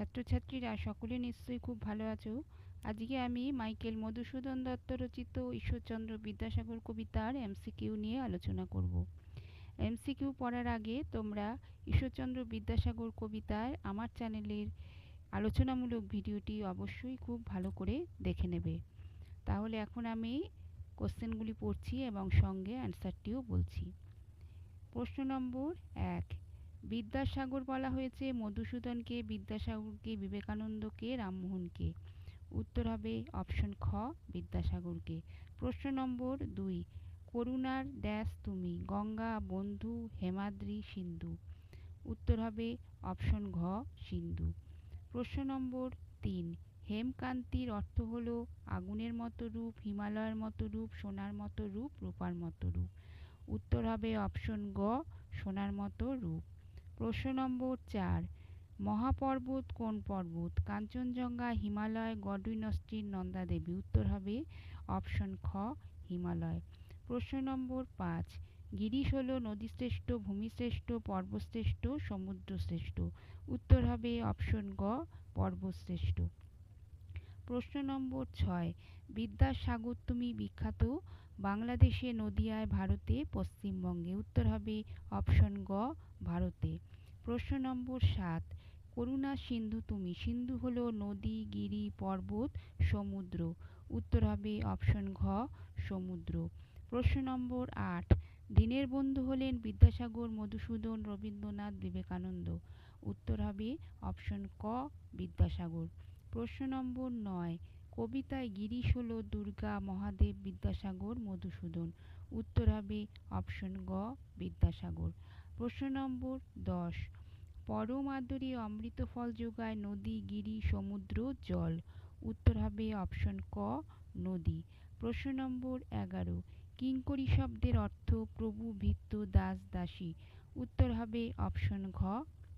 ছাত্রছাত্রীরা সকলে নিশ্চয়ই খুব ভালো আছো। আজকে আমি মাইকেল মধুসূদন দত্ত রচিত ঈশ্বরচন্দ্র বিদ্যাসাগর কবিতার এমসিকিউ নিয়ে আলোচনা করব। এমসিকিউ পড়ার আগে তোমরা ঈশ্বরচন্দ্র বিদ্যাসাগর কবিতার আমার চ্যানেলের আলোচনামূলক ভিডিওটি অবশ্যই খুব ভালো করে দেখে নেবে। তাহলে এখন আমি কোশ্চেনগুলি পড়ছি এবং সঙ্গে অ্যান্সারটিও বলছি। প্রশ্ন নম্বর এক বিদ্যাসাগর বলা হয়েছে, মধুসূদনকে, বিদ্যাসাগরকে, বিবেকানন্দকে, রামমোহনকে। উত্তর হবে অপশন খ, বিদ্যাসাগরকে। প্রশ্ন নম্বর দুই, করুণার ড্যাশ তুমি, গঙ্গা, বন্ধু, হেমাদ্রি, সিন্ধু। উত্তর হবে অপশন ঘ, সিন্ধু। প্রশ্ন নম্বর তিন, হেমকান্তির অর্থ হল আগুনের মতো রূপ, হিমালয়ের মতো রূপ, সোনার মতো রূপ, রূপার মতো রূপ। উত্তর হবে অপশন গ, সোনার মতো রূপ। প্রশ্ন নম্বর চার, মহাপর্বত কোন পর্বত? কাঞ্চনজঙ্ঘা, হিমালয় গডুইনস্টির নন্দাদেবী উত্তর হবে অপশন খ, হিমালয়। প্রশ্ন নম্বর পাঁচ, গিরিশ হল নদীশ্রেষ্ঠ ভূমিশ্রেষ্ঠ পর্বশ্রেষ্ঠ সমুদ্রশ্রেষ্ঠ উত্তর হবে অপশন গ পর্বশ্রেষ্ঠ প্রশ্ন নম্বর ছয়, বিদ্যাসাগর তুমি বিখ্যাত? বাংলাদেশে, নদিয়ায়, ভারতে, পশ্চিমবঙ্গে। উত্তর হবে অপশন গ, ভারতে। প্রশ্ন নম্বর সাত, করুণা সিন্ধু তুমি। সিন্ধু হল নদী, গিরি, পর্বত, সমুদ্র। উত্তর হবে অপশন ঘ, সমুদ্র। প্রশ্ন নম্বর আট, দিনের বন্ধু হলেন বিদ্যাসাগর, মধুসূদন, রবীন্দ্রনাথ, বিবেকানন্দ। উত্তর হবে অপশন ক, বিদ্যাসাগর। প্রশ্ন নম্বর নয়, কবিতায় গিরিশ হল দুর্গা মহাদেব বিদ্যাসাগর মধুসূদন। উত্তর হবে অপশন গ, বিদ্যাসাগর। প্রশ্ন নম্বর দশ পরম আদরে অমৃত ফল যোগায় নদী, গিরি, সমুদ্র, জল। উত্তর হবে অপশন ক, নদী। প্রশ্ন নম্বর এগারো, কিঙ্করি শব্দের অর্থ প্রভু ভিত্ত দাস, দাসী। উত্তর হবে অপশন ঘ,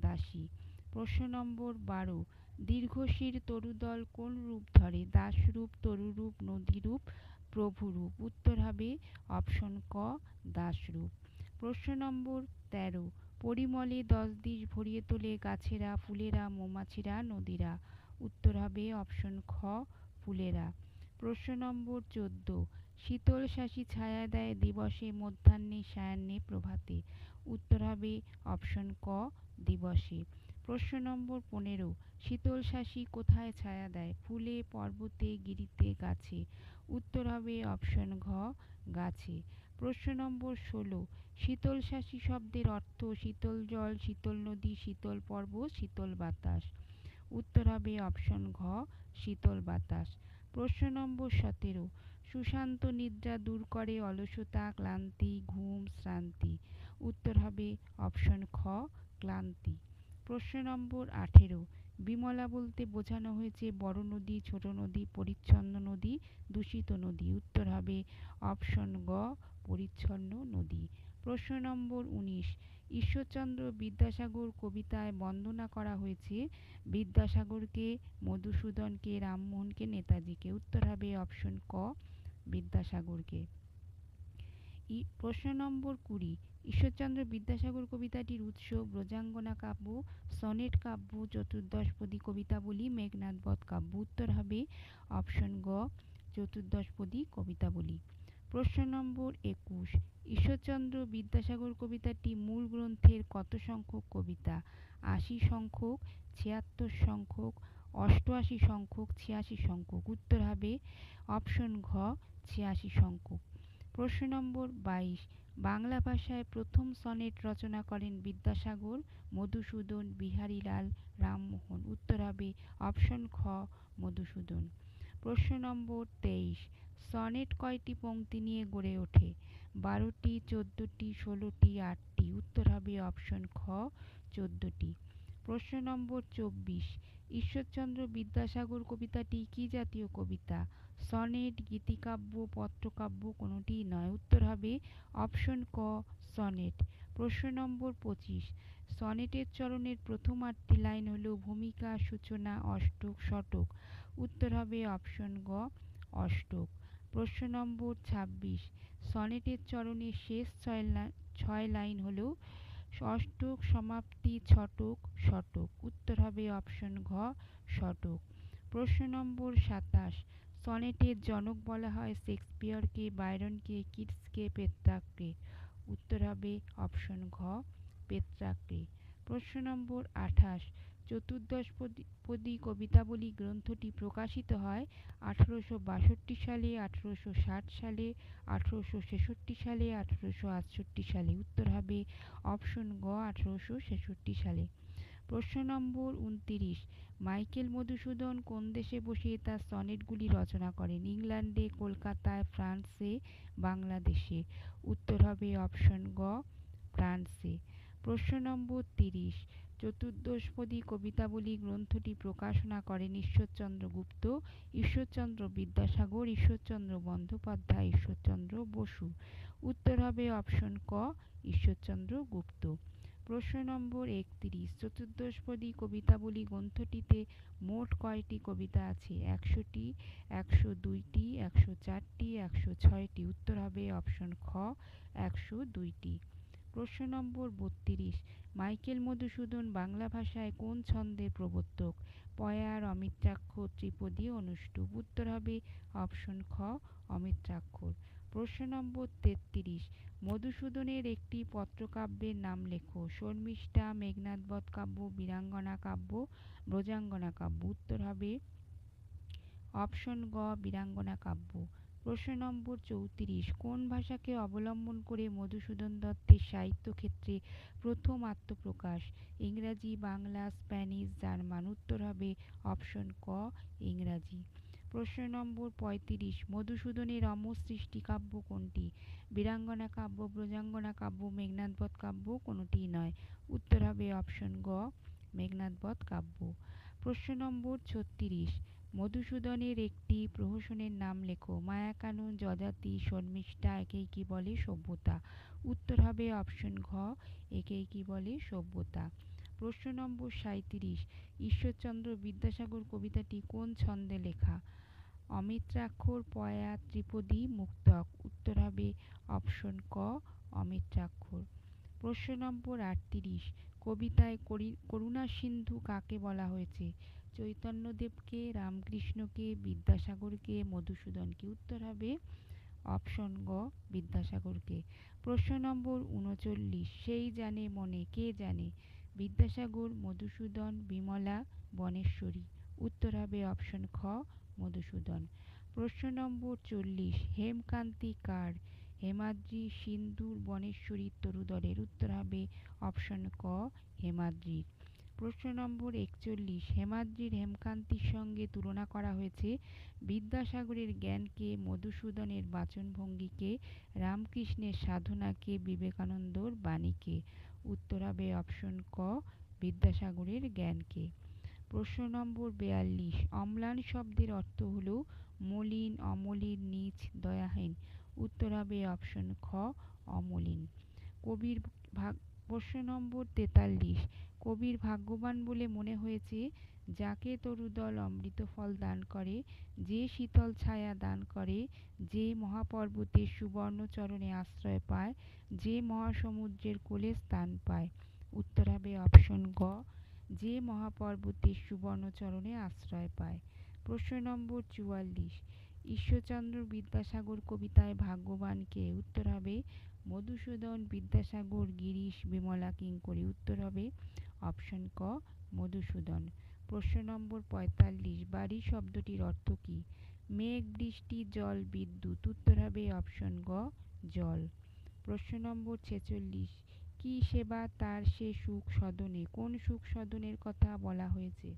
দাসী। প্রশ্ন নম্বর বারো দীর্ঘশির তরুদল কোন রূপ ধরে? দাসরূপ, তরুরূপ, নদীরূপ, প্রভুরূপ? উত্তর হবে অপশন ক, দাসরূপ। প্রশ্ন নম্বর তেরো। পরিমলে দশ দিশ ভরিয়ে তোলে গাছেরা, ফুলেরা, মৌমাছিরা, নদীরা। উত্তর হবে অপশন খ, ফুলেরা। প্রশ্ন নম্বর চোদ্দ। শীতল শাসি ছায়া দেয় দিবসে, মধ্যাহ্নে, সায়াহ্নে, প্রভাতে। উত্তর হবে অপশন ক, দিবসে। প্রশ্ন নম্বর পনেরো, শীতল শাসি কোথায় ছায়া দেয়? ফুলে, পর্বতে, গিরিতে, গাছে। উত্তর হবে অপশন ঘ, গাছে। প্রশ্ন নম্বর ষোলো, শীতল শাসি শব্দের অর্থ শীতল জল, শীতল নদী, শীতল পর্বত, শীতল বাতাস। উত্তর হবে অপশন ঘ, শীতল বাতাস। প্রশ্ন নম্বর সতেরো, সুশান্ত নিদ্রা দূর করে অলসতা, ক্লান্তি, ঘুম, শ্রান্তি। উত্তর হবে অপশন খ, ক্লান্তি। প্রশ্ন নম্বর আঠেরো। বিমলা বলতে বোঝানো হয়েছে, বড় নদী, ছোট নদী, পরিচ্ছন্ন নদী, দূষিত নদী। উত্তর হবে অপশন গ, পরিচ্ছন্ন নদী। প্রশ্ন নম্বর উনিশ। ঈশ্বরচন্দ্র বিদ্যাসাগর কবিতায় বন্দনা করা হয়েছে, বিদ্যাসাগরকে, মধুসূদনকে, রামমোহনকে, নেতাজিকে। উত্তর হবে অপশন ক, বিদ্যাসাগরকে। প্রশ্ন নম্বর কুড়ি। ঈশ্বরচন্দ্র বিদ্যাসাগর কবিতাটির উৎস ব্রজাঙ্গনা কাব্য, সনেট কাব্য, চতুর্দশপদী কবিতাবলী মেঘনাথবধ কাব্য। উত্তর হবে অপশন গ, চতুর্দশপদী কবিতাবলী। প্রশ্ন নম্বর একুশ, ঈশ্বরচন্দ্র বিদ্যাসাগর কবিতাটি মূল গ্রন্থের কত সংখ্যক কবিতা? আশি সংখ্যক, ছিয়াত্তর সংখ্যক, অষ্টআশি সংখ্যক, ছিয়াশি সংখ্যক। উত্তর হবে অপশন ঘ, ছিয়াশি সংখ্যক। প্রশ্ন নম্বর বাইশ। বাংলা ভাষায় প্রথম সনেট রচনা করেন বিদ্যাসাগর, মধুসূদন, বিহারীলাল, রামমোহন। উত্তর হবে অপশন খ, মধুসূদন। প্রশ্ন নম্বর তেইশ। সনেট কয়টি পংক্তি নিয়ে গড়ে ওঠে? বারোটি, চোদ্দোটি, ষোলোটি, আটটি। উত্তর হবে অপশন খ, চোদ্দোটি। প্রশ্ন নম্বর চব্বিশ। ঈশ্বরচন্দ্র বিদ্যাসাগর কবিতাটি কি জাতীয় কবিতা? সনেট, গীতিকাব্য, পত্রকাব্য কোনোটিই নয়। উত্তর হবে অপশন ক, সনেট। প্রশ্ন নম্বর পঁচিশ। সনেটের চরণের প্রথম আটটি লাইন হল ভূমিকা, সূচনা, অষ্টক শতক উত্তর হবে অপশন গ, অষ্টক। প্রশ্ন নম্বর ছাব্বিশ। সনেটের চরণের শেষ ছয় ছয় লাইন হল অষ্টক সমাপ্তি, ছটক, শতক। উত্তর হবে অপশন ঘ, শতক। প্রশ্ন নম্বর সাতাশ। সনেটের জনক বলা হয় শেক্সপিয়রকে বায়রনকে কিটসকে, পেত্রাককে। উত্তর হবে অপশন ঘ, পেত্রাককে। প্রশ্ন নম্বর আঠাশ। চতুর্দশ পদী কবিতাবলী গ্রন্থটি প্রকাশিত হয় আঠারোশো বাষট্টি সালে, আঠারোশো ষাট সালে, আঠারোশো ছেষট্টি সালে, আঠারোশো আটষট্টি সালে। উত্তর হবে অপশন গ, আঠারোশো ছেষট্টি সালে। প্রশ্ন নম্বর উনতিরিশ, মাইকেল মধুসূদন কোন দেশে বসে তার সনেটগুলি রচনা করেন? ইংল্যান্ডে, কলকাতায়, ফ্রান্সে, বাংলাদেশে। উত্তর হবে অপশন গ, ফ্রান্সে। প্রশ্ন নম্বর তিরিশ চতুর্দশপদী কবিতাবলী গ্রন্থটি প্রকাশনা করেন ঈশ্বরচন্দ্র গুপ্ত, ঈশ্বরচন্দ্র বিদ্যাসাগর, ঈশ্বরচন্দ্র বন্দ্যোপাধ্যায়, ঈশ্বরচন্দ্র বসু। উত্তর হবে অপশন ক, ঈশ্বরচন্দ্র গুপ্ত। প্রশ্ন নম্বর একত্রিশ, চতুর্দশপদী কবিতাবলী গ্রন্থটিতে মোট কয়টি কবিতা আছে? একশোটি, একশো দুইটি, একশো চারটি, একশো ছয়টি। উত্তর হবে অপশন খ, একশো দুইটি। প্রশ্ন নম্বর বত্রিশ মাইকেল মধুসূদন বাংলা ভাষায় কোন ছন্দের প্রবর্তক? পয়ার অমিত্রাক্ষর ত্রিপদী, অনুষ্টুপ। উত্তর হবে অপশন খ, অমিত্রাক্ষর। প্রশ্ন নম্বর তেত্রিশ। মধুসূদনের একটি পত্রকাব্যের নাম লেখো। শর্মিষ্ঠা মেঘনাথবধ কাব্য বীরাঙ্গনা কাব্য, ব্রজাঙ্গনা কাব্য। উত্তর হবে অপশন গ, বীরাঙ্গনা কাব্য। প্রশ্ন নম্বর চৌত্রিশ, কোন ভাষাকে অবলম্বন করে মধুসূদন দত্তের সাহিত্য ক্ষেত্রে প্রথম আত্মপ্রকাশ? ইংরাজি, বাংলা, স্প্যানিশ, জার্মান। উত্তর হবে অপশন ক, ইংরাজি। প্রশ্ন নম্বর পঁয়ত্রিশ, মধুসূদনের অমর সৃষ্টি কাব্য কোনটি? বীরাঙ্গনা কাব্য, ব্রজাঙ্গনা কাব্য মেঘনাথবধ কাব্য কোনোটি নয়? উত্তর হবে অপশন গ মেঘনাথবধ কাব্য। প্রশ্ন নম্বর ছত্রিশ মধুসূদনের একটি প্রহসনের নাম লেখো। মায়াকানন যজাতি শর্মিষ্ঠা একেই কি বলে সভ্যতা? উত্তর হবে অপশন ঘ, একেই কি বলে সভ্যতা? প্রশ্ন নম্বর সাঁত্রিশ ঈশ্বরচন্দ্র বিদ্যাসাগর কবিতাটি কোন ছন্দে লেখা? অমিত্রাক্ষর, পয়া, ত্রিপদী, মুক্তক। উত্তর হবে অপশন ক, অমিত্রাক্ষর। প্রশ্ন নম্বর আটত্রিশ, কবিতায় করুণা সিন্ধু কাকে বলা হয়েছে? চৈতন্যদেবকে, রামকৃষ্ণকে, বিদ্যাসাগরকে, মধুসূদনকে। উত্তর হবে অপশন গ, বিদ্যাসাগরকে। প্রশ্ন নম্বর উনচল্লিশ, সেই জানে মনে, কে জানে? বিদ্যাসাগর, মধুসূদন, বিমলা, বনেশ্বরী। উত্তর হবে অপশন খ, মধুসূদন। প্রশ্ন নম্বর চল্লিশ, হেমকান্তি কার? হেমাদ্রি সিন্ধুর বনেশ্বরী তরুদলের। উত্তর হবে অপশন ক, হেমাদ্রির। প্রশ্ন নম্বর একচল্লিশ। হেমাদ্রির হেমকান্তির সঙ্গে তুলনা করা হয়েছে বিদ্যাসাগরের জ্ঞানকে, মধুসূদনের বাচনভঙ্গিকে, রামকৃষ্ণের সাধনাকে, বিবেকানন্দর বাণীকে। উত্তর হবে অপশন ক, বিদ্যাসাগরের জ্ঞানকে। প্রশ্ন নম্বর বেয়াল্লিশ। অম্লান শব্দের অর্থ হল মলিন, অমলিন, নিচ, দয়াহীন। উত্তর হবে অপশন খ, অমলিন। কবির ভাগ প্রশ্ন নম্বর তেতাল্লিশ। কবির ভাগ্যবান বলে মনে হয়েছে, যাকে তরুদল অমৃত ফল দান করে, যে শীতল ছায়া দান করে, যে মহাপর্বতের সুবর্ণ চরণে আশ্রয় পায়, যে মহাসমুদ্রের কোলে স্থান পায়। উত্তর হবে অপশন গ, যে মহাপর্বতের সুবর্ণ চরণে আশ্রয় পায়। প্রশ্ন নম্বর চুয়াল্লিশ, ঈশ্বরচন্দ্র বিদ্যাসাগর কবিতায় ভাগ্যবানকে উত্তর হবে মধুসূদন বিদ্যাসাগর, গিরিশ, বিমলা কিঙ্করি। উত্তর হবে অপশন ক, মধুসূদন। প্রশ্ন নম্বর পঁয়তাল্লিশ বাড়ি শব্দটির অর্থ কী? মেঘ, বৃষ্টি, জল, বিদ্যুৎ, উত্তর হবে অপশন গ, জল। প্রশ্ন নম্বর ছেচল্লিশ, কি সেবা তার সে সুখ সদনে? কোন সুখ সদনের কথা বলা হয়েছে?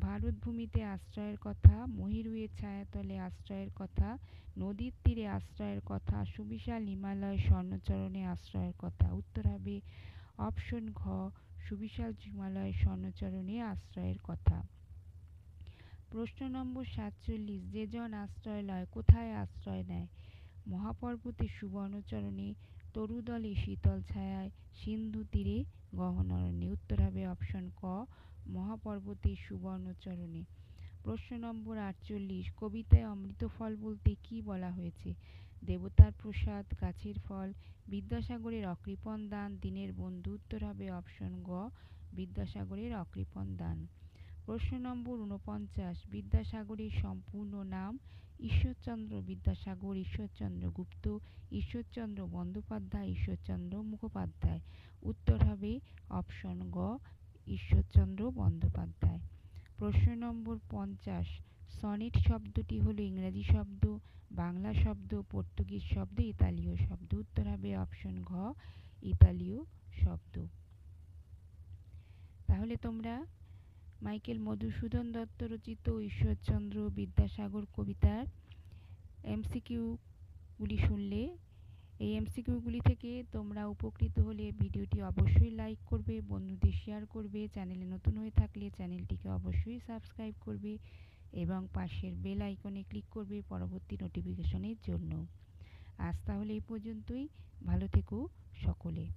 ভারতভূমিতে আশ্রয়ের কথা, মহিরুয়ের ছায়াতলে আশ্রয়ের কথা, নদীর তীরে আশ্রয়ের কথা, সুবিশাল হিমালয় স্বর্ণচরণে আশ্রয়ের কথা, উত্তর হবে অপশন ঘ সুবিশাল হিমালয় স্বর্ণচরণে আশ্রয়ের কথা। প্রশ্ন নম্বর সাতচল্লিশ, যে জন আশ্রয় লয় কোথায় আশ্রয় নেয়? মহাপর্বতের সুবর্ণচরণে তরুদলে শীতল ছায়ায়, সিন্ধু তীরে গহনরণ্যে উত্তর হবে অপশন ক, মহাপর্বতের সুবর্ণচরণে। প্রশ্ন নম্বর আটচল্লিশ, কবিতায় অমৃতফল বলতে কি বলা হয়েছে? দেবতার প্রসাদ, গাছের ফল, বিদ্যাসাগরের অকৃপণ দান, দিনের বন্ধু উত্তর হবে অপশন গ, বিদ্যাসাগরের অকৃপণ দান। প্রশ্ন নম্বর উনপঞ্চাশ বিদ্যাসাগরের সম্পূর্ণ নাম ঈশ্বরচন্দ্র, বিদ্যাসাগর ঈশ্বরচন্দ্র গুপ্ত, ঈশ্বরচন্দ্র বন্দ্যোপাধ্যায়, ঈশ্বরচন্দ্র মুখোপাধ্যায়। উত্তর হবে অপশন গ, ঈশ্বরচন্দ্র বন্দ্যোপাধ্যায়। প্রশ্ন নম্বর পঞ্চাশ সনেট শব্দটি হলো ইংরাজি শব্দ, বাংলা শব্দ, পর্তুগিজ শব্দ, ইতালীয় শব্দ। উত্তর হবে অপশন ঘ, ইতালীয় শব্দ। তাহলে তোমরা মাইকেল মধুসূদন দত্ত রচিত ঈশ্বরচন্দ্র বিদ্যাসাগর কবিতার এমসিকিউগুলি শুনলে। এই এমসিকিউগুলি থেকে তোমরা উপকৃত হলে ভিডিওটি অবশ্যই লাইক করবে, বন্ধুদের শেয়ার করবে, চ্যানেলে নতুন হয়ে থাকলে চ্যানেলটিকে অবশ্যই সাবস্ক্রাইব করবে। এবং পাশের বেল আইকনে ক্লিক করবে পরবর্তী নোটিফিকেশনের জন্য। আজ তাহলে এই পর্যন্তই। ভালো থেকো সকলে।